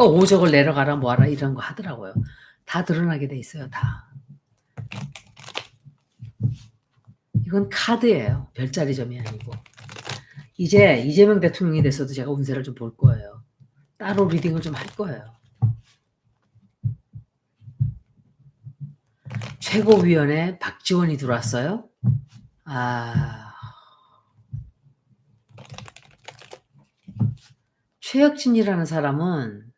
그러니까 오적을 내려가라 뭐하라 이런 거 하더라고요. 다 드러나게 돼 있어요. 다. 이건 카드예요. 별자리 점이 아니고. 이제 이재명 대통령이 돼서도 제가 운세를 좀 볼 거예요. 따로 리딩을 좀 할 거예요. 최고위원회 박지원이 들어왔어요. 아. 최혁진이라는 사람은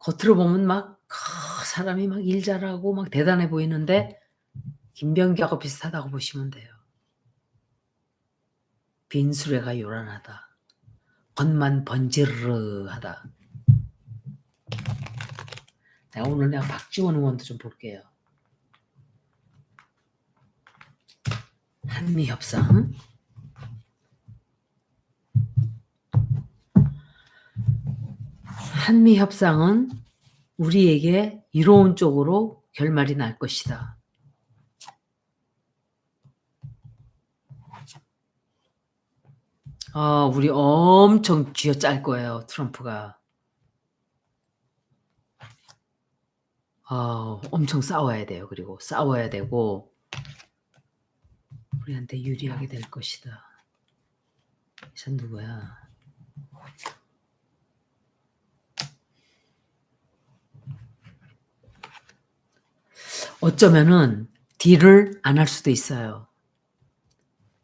겉으로 보면 막 아, 사람이 막 일 잘하고 막 대단해 보이는데 김병기하고 비슷하다고 보시면 돼요. 빈수레가 요란하다. 겉만 번지르르하다. 내가 오늘 내가 박지원 의원도 좀 볼게요. 한미 협상. 한미 협상은 우리에게 이로운 쪽으로 결말이 날 것이다. 아, 우리 엄청 쥐어짤 거예요, 트럼프가. 아, 엄청 싸워야 돼요. 그리고 싸워야 되고 우리한테 유리하게 될 것이다. 이 누구야? 어쩌면은 딜을 안 할 수도 있어요.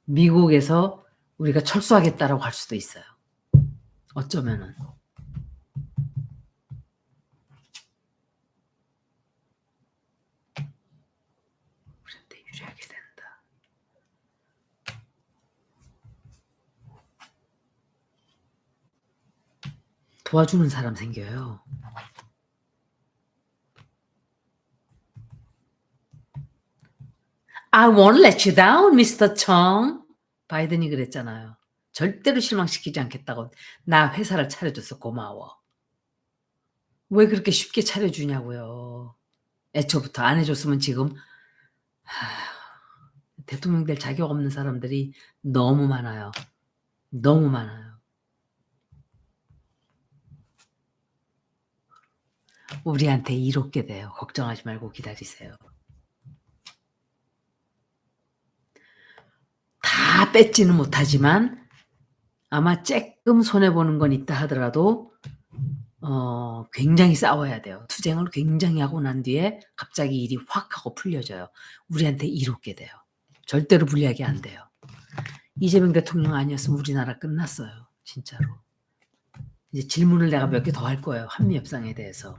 미국에서 우리가 철수하겠다라고 할 수도 있어요. 어쩌면은. 도와주는 사람 생겨요. I won't let you down, Mr. Chong. 바이든이 그랬잖아요. 절대로 실망시키지 않겠다고. 나 회사를 차려줘서 고마워. 왜 그렇게 쉽게 차려주냐고요. 애초부터 안 해줬으면 지금 하, 대통령 될 자격 없는 사람들이 너무 많아요. 너무 많아요. 우리한테 이롭게 돼요. 걱정하지 말고 기다리세요. 다 뺏지는 못하지만 아마 쬐끔 손해보는 건 있다 하더라도 어, 굉장히 싸워야 돼요. 투쟁을 굉장히 하고 난 뒤에 갑자기 일이 확 하고 풀려져요. 우리한테 이롭게 돼요. 절대로 불리하게 안 돼요. 이재명 대통령 아니었으면 우리나라 끝났어요. 진짜로. 이제 질문을 내가 몇 개 더 할 거예요. 한미 협상에 대해서.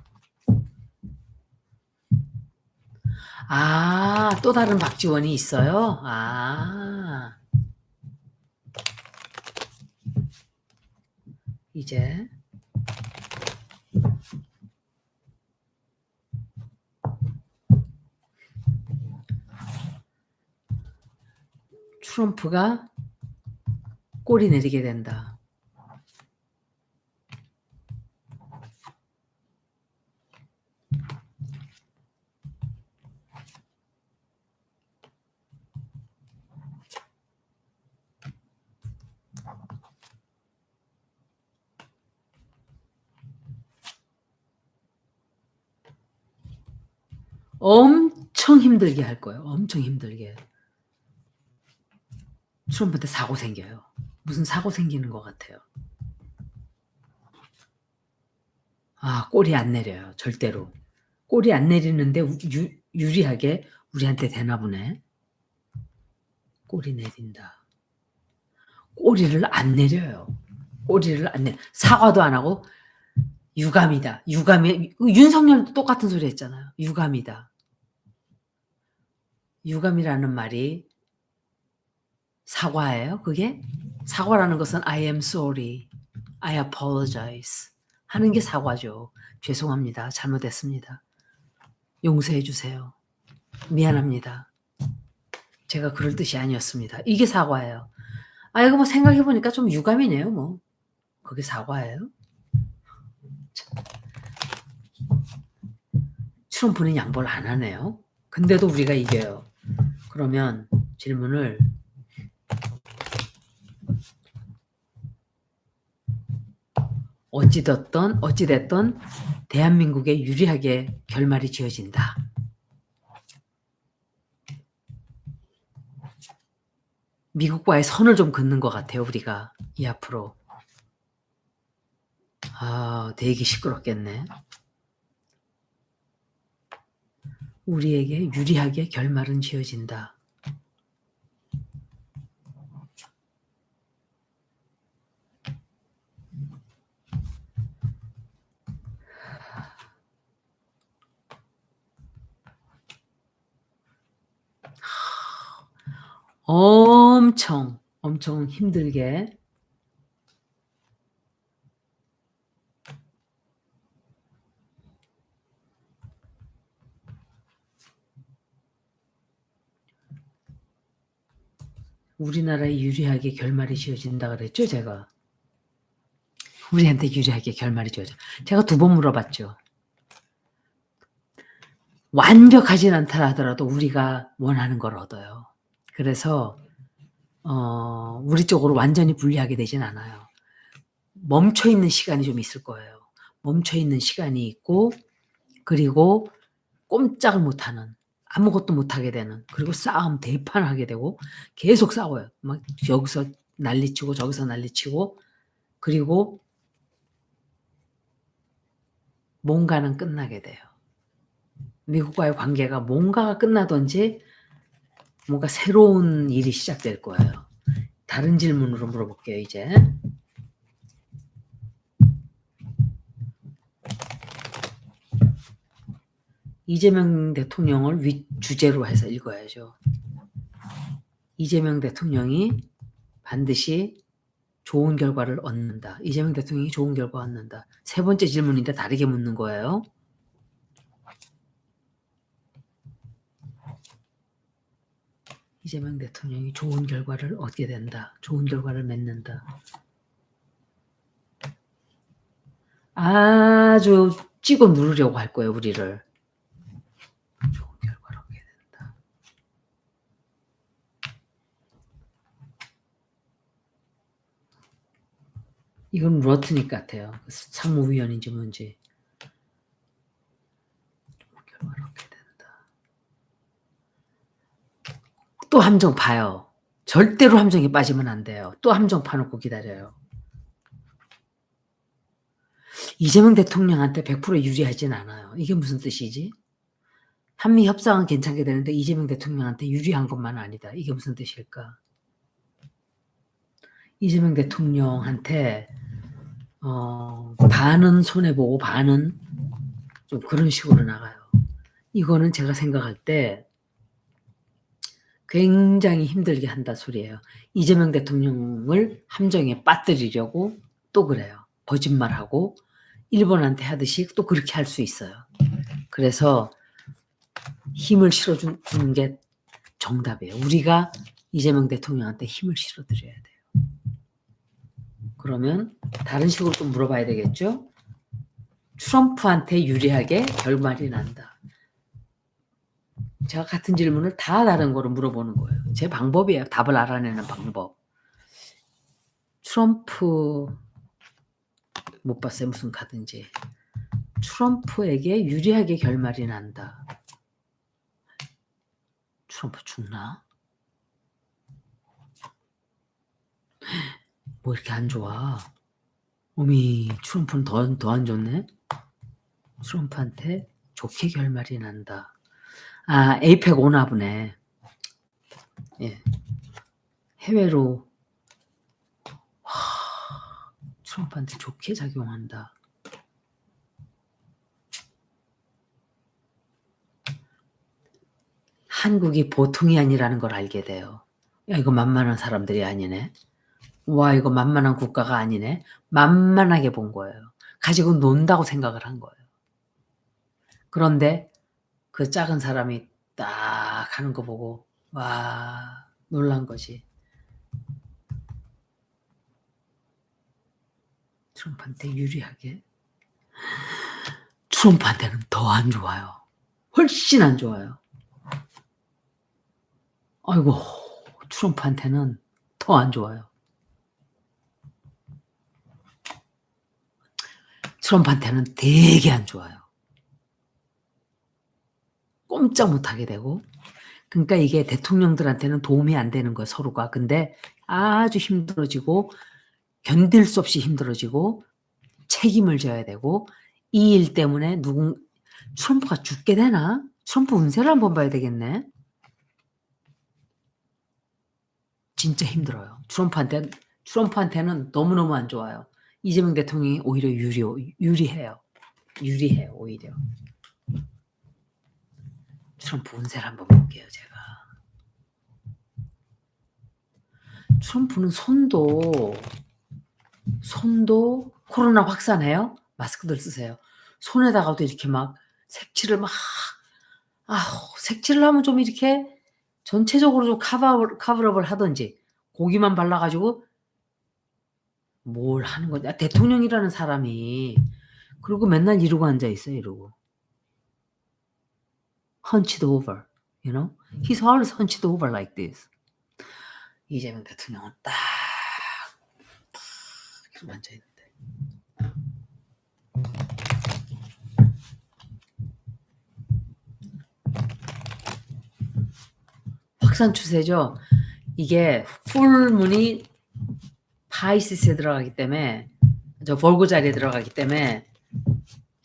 아, 또 다른 박지원이 있어요? 아. 이제 트럼프가 꼬리 내리게 된다. 엄청 힘들게 할 거예요. 엄청 힘들게. 트럼프한테 사고 생겨요. 무슨 사고 생기는 것 같아요. 아, 꼬리 안 내려요. 절대로. 꼬리 안 내리는데 우- 유, 유리하게 우리한테 되나 보네. 꼬리 내린다. 꼬리를 안 내려요. 꼬리를 안 내. 사과도 안 하고 유감이다. 유감이 윤석열도 똑같은 소리 했잖아요. 유감이다. 유감이라는 말이 사과예요. 그게 사과라는 것은 I am sorry, I apologize 하는 게 사과죠. 죄송합니다. 잘못했습니다. 용서해 주세요. 미안합니다. 제가 그럴 뜻이 아니었습니다. 이게 사과예요. 아 이거 뭐 생각해 보니까 좀 유감이네요. 뭐 그게 사과예요. 참. 트럼프는 양보를 안 하네요. 근데도 우리가 이겨요. 그러면 질문을 어찌됐든 어찌됐든 대한민국에 유리하게 결말이 지어진다. 미국과의 선을 좀 긋는 것 같아요, 우리가 이 앞으로. 아, 되게 시끄럽겠네. 우리에게 유리하게 결말은 지어진다. 엄청 엄청 힘들게 우리나라에 유리하게 결말이 지어진다 그랬죠, 제가. 우리한테 유리하게 결말이 지어져. 제가 두 번 물어봤죠. 완벽하진 않다 하더라도 우리가 원하는 걸 얻어요. 그래서 어, 우리 쪽으로 완전히 분리하게 되진 않아요. 멈춰 있는 시간이 좀 있을 거예요. 멈춰 있는 시간이 있고 그리고 꼼짝을 못하는 아무것도 못하게 되는 그리고 싸움 대판하게 되고 계속 싸워요. 막 여기서 난리치고 저기서 난리치고 그리고 뭔가는 끝나게 돼요. 미국과의 관계가 뭔가가 끝나든지 뭔가 새로운 일이 시작될 거예요. 다른 질문으로 물어볼게요, 이제. 이재명 대통령을 위, 주제로 해서 읽어야죠. 이재명 대통령이 반드시 좋은 결과를 얻는다. 이재명 대통령이 좋은 결과 얻는다. 세 번째 질문인데 다르게 묻는 거예요. 이재명 대통령이 좋은 결과를 얻게 된다. 좋은 결과를 맺는다. 아주 찍어 누르려고 할 거예요, 우리를. 좋은 결과를 얻게 된다. 이건 러트닉 같아요. 상무위원인지 뭔지. 좋은 결과를 얻게 된다. 또 함정 봐요. 절대로 함정에 빠지면 안 돼요. 또 함정 파놓고 기다려요. 이재명 대통령한테 100% 유리하진 않아요. 이게 무슨 뜻이지? 한미 협상은 괜찮게 되는데 이재명 대통령한테 유리한 것만 아니다. 이게 무슨 뜻일까? 이재명 대통령한테 어, 반은 손해 보고 반은 좀 그런 식으로 나가요. 이거는 제가 생각할 때 굉장히 힘들게 한다 소리예요. 이재명 대통령을 함정에 빠뜨리려고 또 그래요. 거짓말하고 일본한테 하듯이 또 그렇게 할 수 있어요. 그래서 힘을 실어주는 게 정답이에요. 우리가 이재명 대통령한테 힘을 실어드려야 돼요. 그러면 다른 식으로 또 물어봐야 되겠죠? 트럼프한테 유리하게 결말이 난다. 제가 같은 질문을 다 다른 거로 물어보는 거예요. 제 방법이에요. 답을 알아내는 방법. 트럼프 못 봤어요. 무슨 카드인지. 트럼프에게 유리하게 결말이 난다. 트럼프 죽나? 뭐 이렇게 안 좋아? 어미, 트럼프는 더, 더 안 좋네? 트럼프한테 좋게 결말이 난다. 아, 에이펙 오나 보네. 예. 해외로 하, 트럼프한테 좋게 작용한다. 한국이 보통이 아니라는 걸 알게 돼요. 야, 이거 만만한 사람들이 아니네. 와, 이거 만만한 국가가 아니네. 만만하게 본 거예요. 가지고 논다고 생각을 한 거예요. 그런데 그 작은 사람이 딱 하는 거 보고, 와, 놀란 거지. 트럼프한테 유리하게. 트럼프한테는 더 안 좋아요. 훨씬 안 좋아요. 아이고, 트럼프한테는 더 안 좋아요. 트럼프한테는 되게 안 좋아요. 꼼짝 못하게 되고 그러니까 이게 대통령들한테는 도움이 안 되는 거예요 서로가. 근데 아주 힘들어지고 견딜 수 없이 힘들어지고 책임을 져야 되고 이 일 때문에 누군 트럼프가 죽게 되나? 트럼프 운세를 한번 봐야 되겠네. 진짜 힘들어요. 트럼프한테 트럼프한테는 너무너무 안 좋아요. 이재명 대통령이 오히려 유리 유리해요. 유리해요, 오히려. 트럼프 운세를 한번 볼게요, 제가. 트럼프는 손도 손도 코로나 확산해요. 마스크들 쓰세요. 손에다가도 이렇게 막 색칠을 막 아우 색칠을 하면 좀 이렇게 전체적으로 좀 커버 커버업을 하든지 고기만 발라가지고 뭘 하는 거냐. 대통령이라는 사람이. 그리고 맨날 이러고 앉아 있어요 이러고. hunched over you know? He's always hunched over like this. 이재명 대통령은 딱, 딱 이러고 앉아 있는데 확산 추세죠. 이게 풀문이 파이시스에 들어가기 때문에 저 볼고 자리에 들어가기 때문에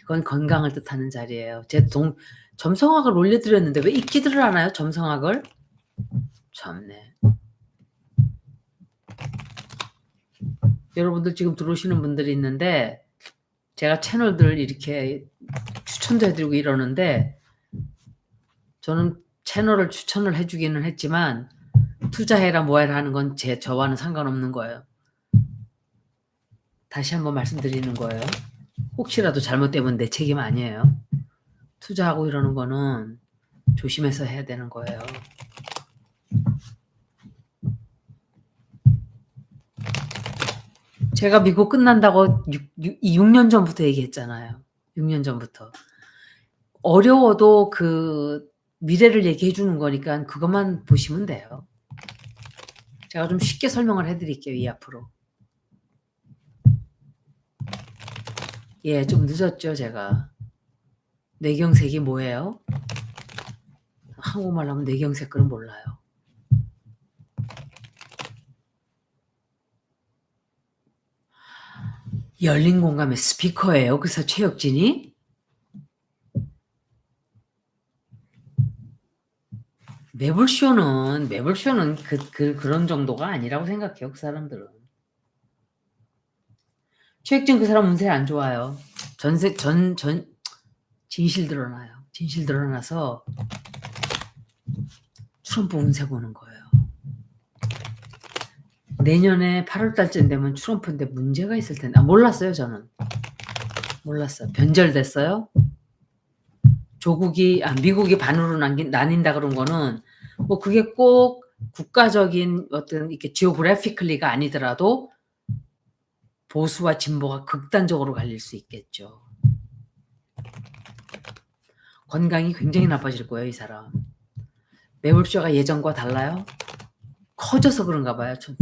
이건 건강을 뜻하는 자리예요. 제 동 점성학을 올려드렸는데 왜 읽지들을 않아요? 점성학을 참네. 여러분들 지금 들어오시는 분들이 있는데 제가 채널들 이렇게 추천도 해드리고 이러는데 저는 채널을 추천을 해주기는 했지만 투자해라 뭐해라 하는 건 제 저와는 상관없는 거예요. 다시 한번 말씀드리는 거예요. 혹시라도 잘못되면 내 책임 아니에요. 투자하고 이러는 거는 조심해서 해야 되는 거예요. 제가 미국 끝난다고 6, 6 년 전부터 얘기했잖아요. 6년 전부터. 어려워도 그 미래를 얘기해 주는 거니까 그것만 보시면 돼요. 제가 좀 쉽게 설명을 해 드릴게요, 이 앞으로. 예, 좀 늦었죠, 제가. 뇌경색이 뭐예요? 한국말로 하면 뇌경색은 몰라요. 열린 공감의 스피커예요. 그래서 최혁진이 매불쇼는 매불쇼는 그, 그 그런 정도가 아니라고 생각해요. 그 사람들은. 최혁진 그 사람 운세 안 좋아요. 전세 전 전 진실 드러나요. 진실 드러나서 트럼프 운세 보는 거예요. 내년에 8월 달쯤 되면 트럼프인데 문제가 있을 텐데 아, 몰랐어요 저는 몰랐어요 변절됐어요 조국이 아 미국이 반으로 나뉜, 나뉜다 그런 거는 뭐 그게 꼭 국가적인 어떤 이렇게 지오그래피클리가 아니더라도 보수와 진보가 극단적으로 갈릴 수 있겠죠. 건강이 굉장히 나빠질 거예요 이 사람. 매불쇼가 예전과 달라요? 커져서 그런가 봐요. 좀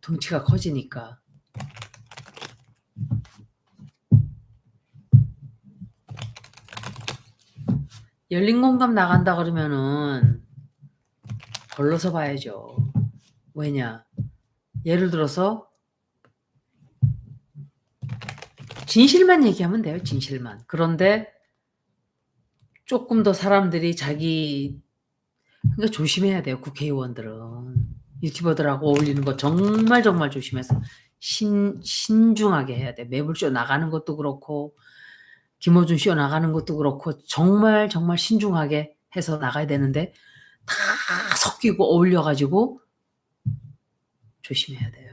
덩치가 커지니까. 열린 공감 나간다 그러면은 걸러서 봐야죠. 왜냐? 예를 들어서 진실만 얘기하면 돼요. 진실만. 그런데 조금 더 사람들이 자기 그러니까 조심해야 돼요. 국회의원들은. 유튜버들하고 어울리는 거 정말 정말 조심해서 신, 신중하게 해야 돼. 매불쇼 나가는 것도 그렇고 김호준 쇼 나가는 것도 그렇고 정말 정말 신중하게 해서 나가야 되는데 다 섞이고 어울려 가지고 조심해야 돼요.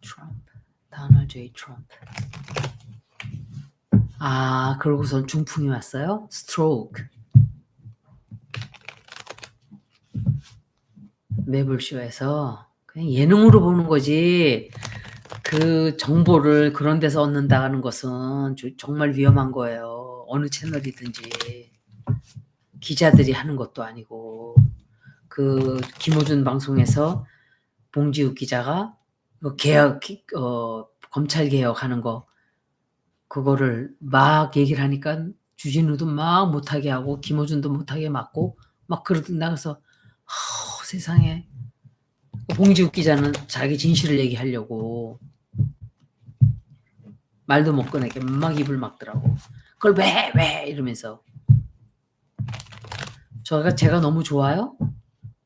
트럼프, 다널 제이 트럼프. 아, 그러고선 중풍이 왔어요? 스트로크. 매불쇼에서 그냥 예능으로 보는 거지. 그 정보를 그런 데서 얻는다는 것은 조- 정말 위험한 거예요. 어느 채널이든지 기자들이 하는 것도 아니고 그 김호준 방송에서 봉지욱 기자가 그 개혁 기- 어, 검찰 개혁하는 거 그거를 막 얘기를 하니까 주진우도 막 못하게 하고 김호준도 못하게 맞고 막 그러던 나가서 하, 세상에 봉지욱 기자는 자기 진실을 얘기하려고 말도 못 꺼내게 막 입을 막더라고. 그걸 왜, 왜 이러면서. 저가 제가 너무 좋아요?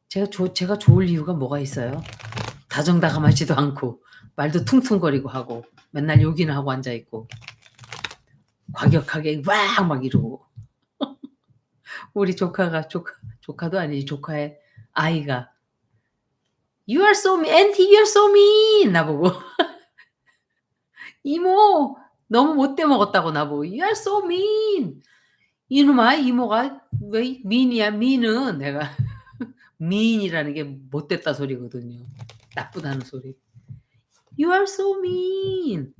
제가 조, 제가 좋을 이유가 뭐가 있어요? 다정다감하지도 않고 말도 퉁퉁거리고 하고 맨날 욕이나 하고 앉아 있고 과격하게 와막 이러고. 우리 조카가 조카 조카도 아니지. 조카의 아이가 You are so mean, Auntie, you are so mean. 나보고. 이모 너무 못돼 먹었다고 나보고. You are so mean. 이놈아 이모가 왜 미인이야? 미는 내가. 미인이라는 게 못됐다. 소리거든요. 나쁘다는 소리. You are so mean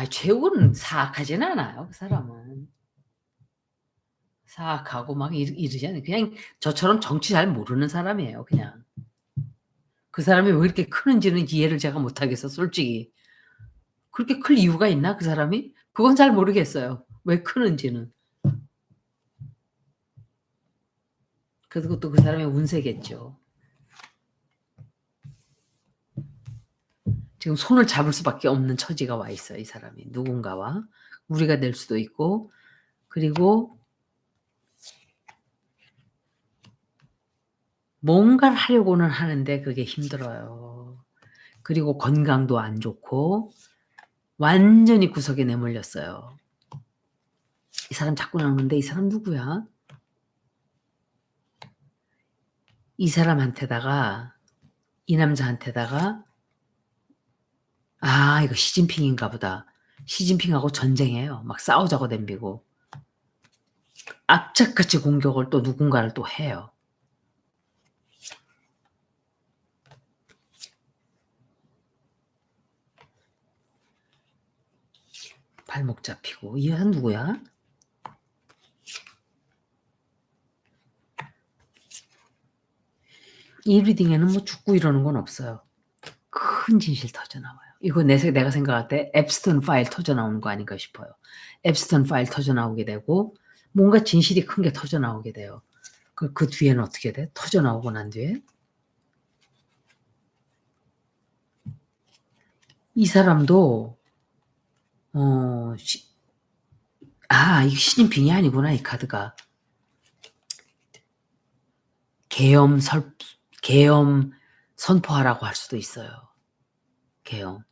아 최고는 사악하진 않아요 그 사람은. 사악하고 막 이러, 이러지 않아요. 그냥 저처럼 정치 잘 모르는 사람이에요 그냥. 그 사람이 왜 이렇게 크는지는 이해를 제가 못하겠어 솔직히. 그렇게 클 이유가 있나 그 사람이? 그건 잘 모르겠어요 왜 크는지는. 그것도 그 사람의 운세겠죠 지금 손을 잡을 수밖에 없는 처지가 와 있어요 이 사람이 누군가와 우리가 될 수도 있고 그리고 뭔가를 하려고는 하는데 그게 힘들어요. 그리고 건강도 안 좋고 완전히 구석에 내몰렸어요. 이 사람 자꾸 나오는데 이 사람 누구야? 이 사람한테다가 이 남자한테다가 아 이거 시진핑인가 보다. 시진핑하고 전쟁해요. 막 싸우자고 덤비고 악착같이 공격을 또 누군가를 또 해요. 발목 잡히고 이 여자 누구야? 이 리딩에는 뭐 죽고 이러는 건 없어요. 큰 진실 터져 나와요. 이거 내, 생- 내가 생각할 때 앱스턴 파일 터져 나오는 거 아닌가 싶어요. 앱스턴 파일 터져 나오게 되고 뭔가 진실이 큰 게 터져 나오게 돼요. 그, 그 뒤에는 어떻게 돼? 터져 나오고 난 뒤에 이 사람도 어, 시, 아, 이거 시진핑이 아니구나, 이 카드가. 계엄 설, 계엄 선포하라고 할 수도 있어요. 계엄.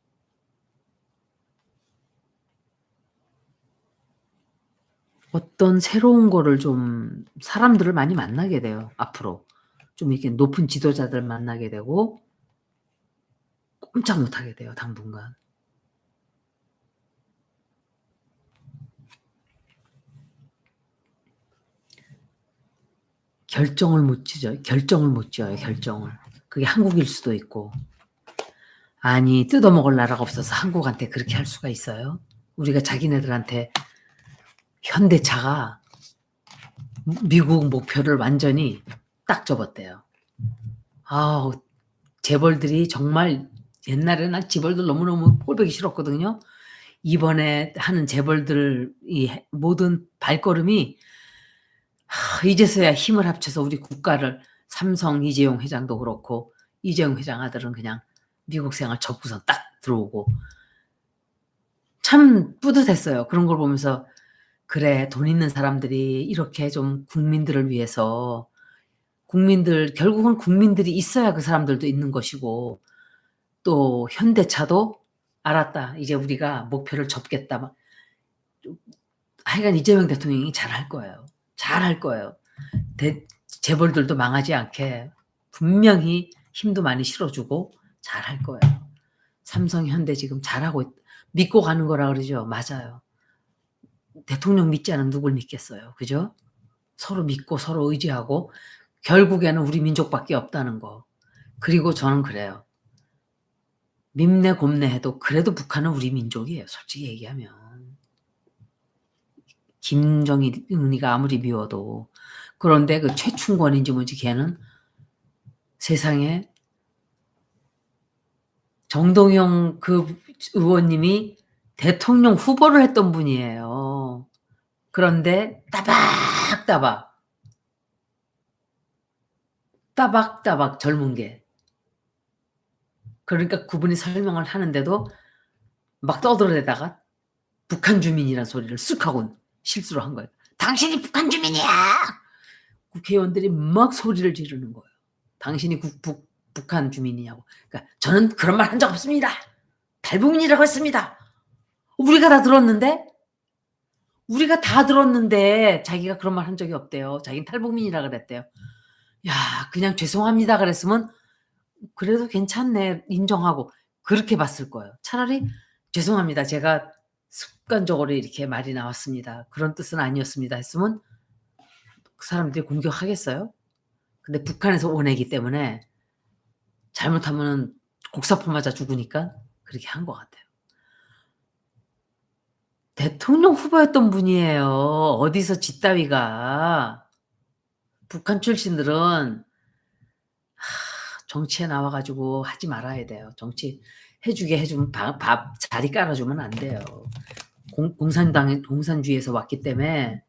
어떤 새로운 거를 좀, 사람들을 많이 만나게 돼요, 앞으로. 좀 이렇게 높은 지도자들 만나게 되고, 꼼짝 못 하게 돼요, 당분간. 결정을 못 지죠. 결정을 못 지어요. 결정을. 그게 한국일 수도 있고. 아니 뜯어먹을 나라가 없어서 한국한테 그렇게 할 수가 있어요. 우리가 자기네들한테 현대차가 미국 목표를 완전히 딱 접었대요. 아우 재벌들이 정말 옛날에 난 재벌들 너무너무 꼴보기 싫었거든요. 이번에 하는 재벌들 이 모든 발걸음이 하, 이제서야 힘을 합쳐서 우리 국가를 삼성 이재용 회장도 그렇고 이재용 회장 아들은 그냥 미국 생활 접고선 딱 들어오고 참 뿌듯했어요. 그런 걸 보면서 그래 돈 있는 사람들이 이렇게 좀 국민들을 위해서 국민들 결국은 국민들이 있어야 그 사람들도 있는 것이고 또 현대차도 알았다. 이제 우리가 목표를 접겠다. 막 하여간 이재명 대통령이 잘할 거예요. 잘할 거예요. 대, 재벌들도 망하지 않게 분명히 힘도 많이 실어 주고 잘할 거예요. 삼성, 현대 지금 잘하고 있, 믿고 가는 거라 그러죠. 맞아요. 대통령 믿지 않으면 누굴 믿겠어요. 그죠? 서로 믿고 서로 의지하고 결국에는 우리 민족밖에 없다는 거. 그리고 저는 그래요. 밉네 곱네 해도 그래도 북한은 우리 민족이에요. 솔직히 얘기하면. 김정일이가 아무리 미워도 그런데 그 최충권인지 뭔지 걔는 세상에 정동영 그 의원님이 대통령 후보를 했던 분이에요. 그런데 따박따박 따박따박 젊은 게 그러니까 그분이 설명을 하는데도 막 떠들어대다가 북한 주민이란 소리를 쓱 하고 실수로 한 거예요. 당신이 북한 주민이야! 국회의원들이 막 소리를 지르는 거예요. 당신이 국, 북, 북한 주민이냐고. 그러니까 저는 그런 말 한 적 없습니다. 탈북민이라고 했습니다. 우리가 다 들었는데? 우리가 다 들었는데 자기가 그런 말 한 적이 없대요. 자기는 탈북민이라 그랬대요. 야, 그냥 죄송합니다 그랬으면 그래도 괜찮네 인정하고 그렇게 봤을 거예요. 차라리 죄송합니다. 제가 습관적으로 이렇게 말이 나왔습니다. 그런 뜻은 아니었습니다. 했으면 그 사람들이 공격하겠어요? 근데 북한에서 오내기 때문에 잘못하면 곡사포 맞아 죽으니까 그렇게 한 것 같아요. 대통령 후보였던 분이에요. 어디서 짓따위가. 북한 출신들은 하, 정치에 나와 가지고 하지 말아야 돼요. 정치 해 주게 해 주면 밥, 밥 자리 깔아 주면 안 돼요. 공, 공산당 공산주의에서 왔기 때문에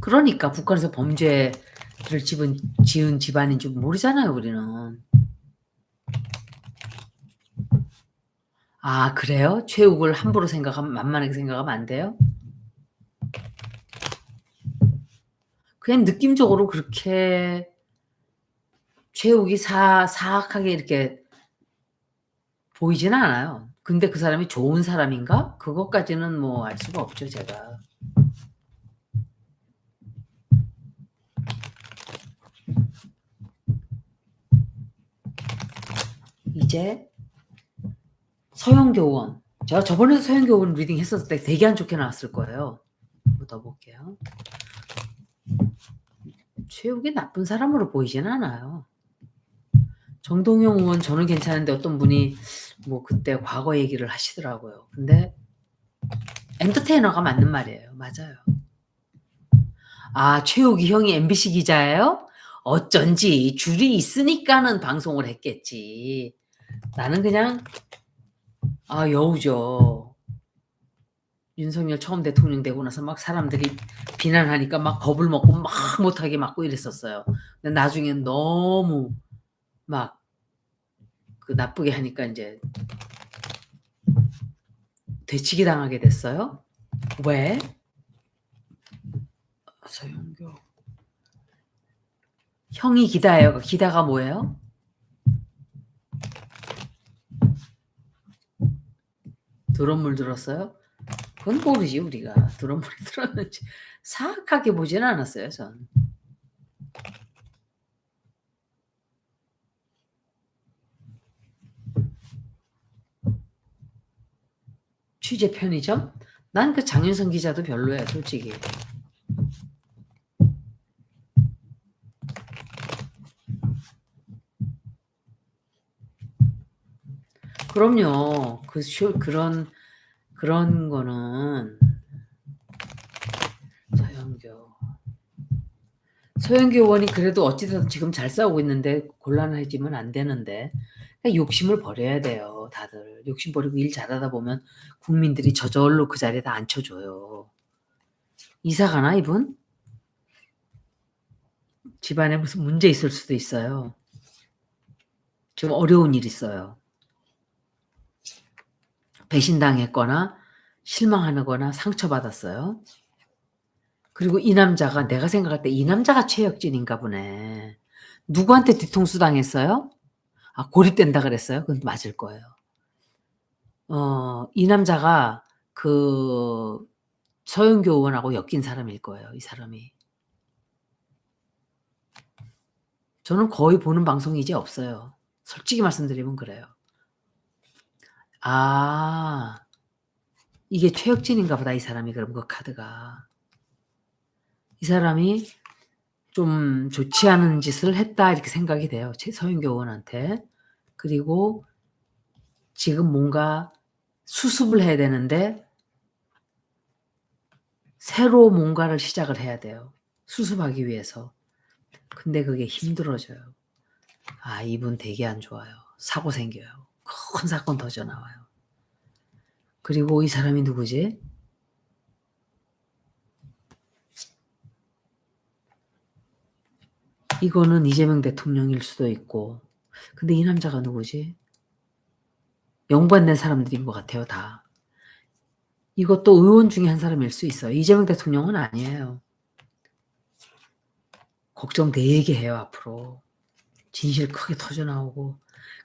그러니까 북한에서 범죄를 집은 지은 집안인 줄 모르잖아요. 우리는. 아 그래요? 최욱을 함부로 생각하면 만만하게 생각하면 안 돼요? 그냥 느낌적으로 그렇게 최욱이 사, 사악하게 이렇게 보이지는 않아요. 근데 그 사람이 좋은 사람인가? 그것까지는 뭐 알 수가 없죠, 제가. 이제 서영교원. 제가 저번에 서영교원 리딩 했었을 때 되게 안 좋게 나왔을 거예요. 한번 더 볼게요. 최욱이 나쁜 사람으로 보이지는 않아요. 정동영 의원 저는 괜찮은데 어떤 분이 뭐 그때 과거 얘기를 하시더라고요. 근데 엔터테이너가 맞는 말이에요. 맞아요. 아, 최욱이 형이 MBC 기자예요? 어쩐지 줄이 있으니까는 방송을 했겠지. 나는 그냥 아, 여우죠. 윤석열 처음 대통령 되고 나서 막 사람들이 비난하니까 막 겁을 먹고 막 못하게 맞고 이랬었어요. 근데 나중엔 너무 막 그 나쁘게 하니까 이제 되치기 당하게 됐어요. 왜? 서영교 형이 기다예요. 그 기다가 뭐예요? 드럼물 들었어요? 그건 모르지 우리가 드럼물 들었는지 사악하게 보지는 않았어요 전. 취재 편의점? 난 그 장윤선 기자도 별로야 솔직히. 그럼요. 그 쇼, 그런 그런 거는 서영교 서영교 의원이 그래도 어찌든 지금 잘 싸우고 있는데 곤란해지면 안 되는데 그러니까 욕심을 버려야 돼요. 다들 욕심 버리고 일 잘하다 보면 국민들이 저절로 그 자리에 다 앉혀줘요. 이사 가나 이분? 집안에 무슨 문제 있을 수도 있어요. 지금 어려운 일 있어요. 배신당했거나 실망하거나 상처받았어요. 그리고 이 남자가 내가 생각할 때 이 남자가 최혁진인가 보네. 누구한테 뒤통수 당했어요? 아, 고립된다 그랬어요? 그건 맞을 거예요. 어, 이 남자가 그 서영교 의원하고 엮인 사람일 거예요. 이 사람이. 저는 거의 보는 방송이 이제 없어요. 솔직히 말씀드리면 그래요. 아, 이게 최혁진인가 보다 이 사람이 그럼 그 카드가 이 사람이 좀 좋지 않은 짓을 했다 이렇게 생각이 돼요. 최 서윤교 의원한테. 그리고 지금 뭔가 수습을 해야 되는데 새로 뭔가를 시작을 해야 돼요. 수습하기 위해서. 근데 그게 힘들어져요. 아, 이분 되게 안 좋아요. 사고 생겨요. 큰 사건 터져 나와요. 그리고 이 사람이 누구지? 이거는 이재명 대통령일 수도 있고. 근데 이 남자가 누구지? 영반된 사람들인 것 같아요, 다. 이것도 의원 중에 한 사람일 수 있어요. 이재명 대통령은 아니에요. 걱정 되게 해요, 앞으로. 진실 크게 터져 나오고.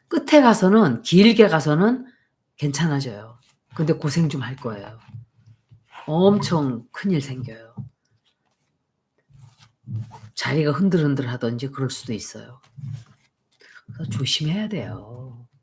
끝에 가서는, 길게 가서는 괜찮아져요. 근데 고생 좀 할 거예요. 엄청 큰일 생겨요. 자리가 흔들흔들 하던지 그럴 수도 있어요. 조심해야 돼요.